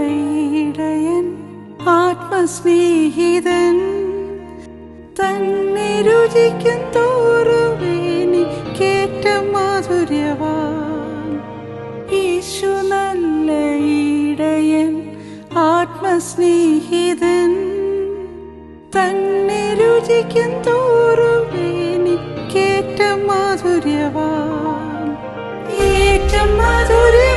ഇടയൻ ആത്മസ്നേഹിതൻ തന്നെ രുചിക്കും തോറുവേനി കേറ്റ മാധുര്യവാൻ. യേശു നല്ല ഇടയൻ ആത്മസ്നേഹിതൻ തന്നെ രുചിക്കും തോറുവേനി കേറ്റ മാധുര്യവാൻ. ഏറ്റം മാധുര്യവാൻ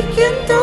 രുചിക്കും തോറും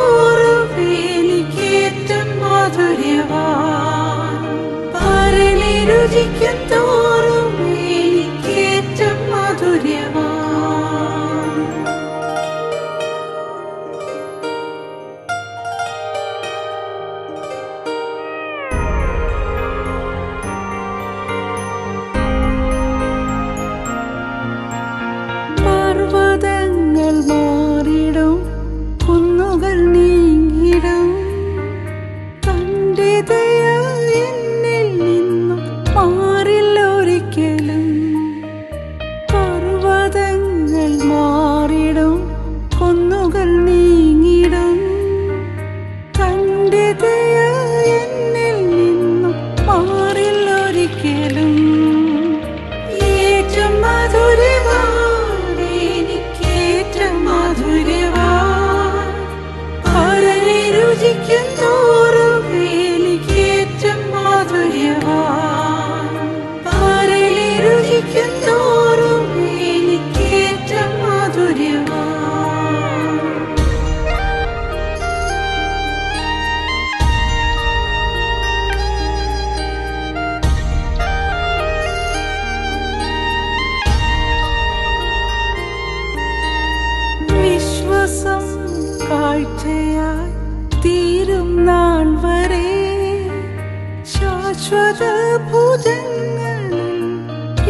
ശാശ്വത ഭുജങ്ങളിൽ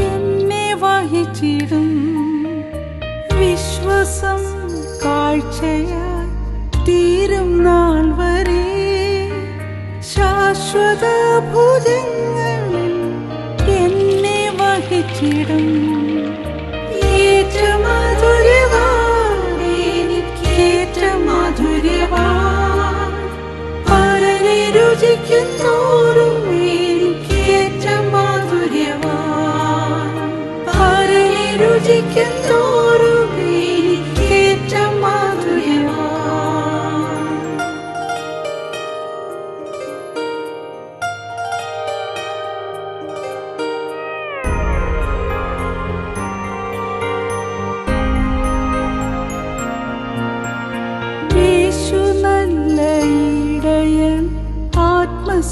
എന്നെ വഹിച്ചിടും. ശാശ്വത വഹിച്ചിടും ഏറ്റ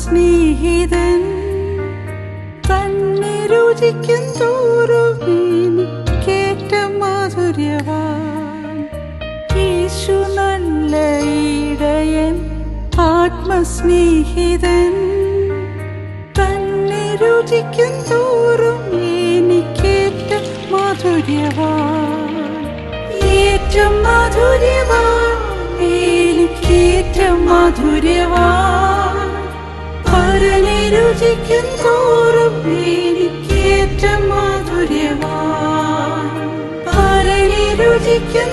ആത്മസ്നേഹിതൻ തന്നെ രുചിക്കും തോറും കേറ്റ മാധുര്യവാൻ. യേശു നല്ല ഇടയൻ ആത്മസ്നേഹിതൻ. തന്നെ രുചിക്കും തോറും എനിക്കേറ്റ മാധുര്യവാൻ. ഏറ്റം മാധുര്യവാൻ എനിക്കേറ്റ മാധുര്യവാൻ. രുചിക്കും തോറും എനിക്കേറ്റ പരനെ രുചിക്കും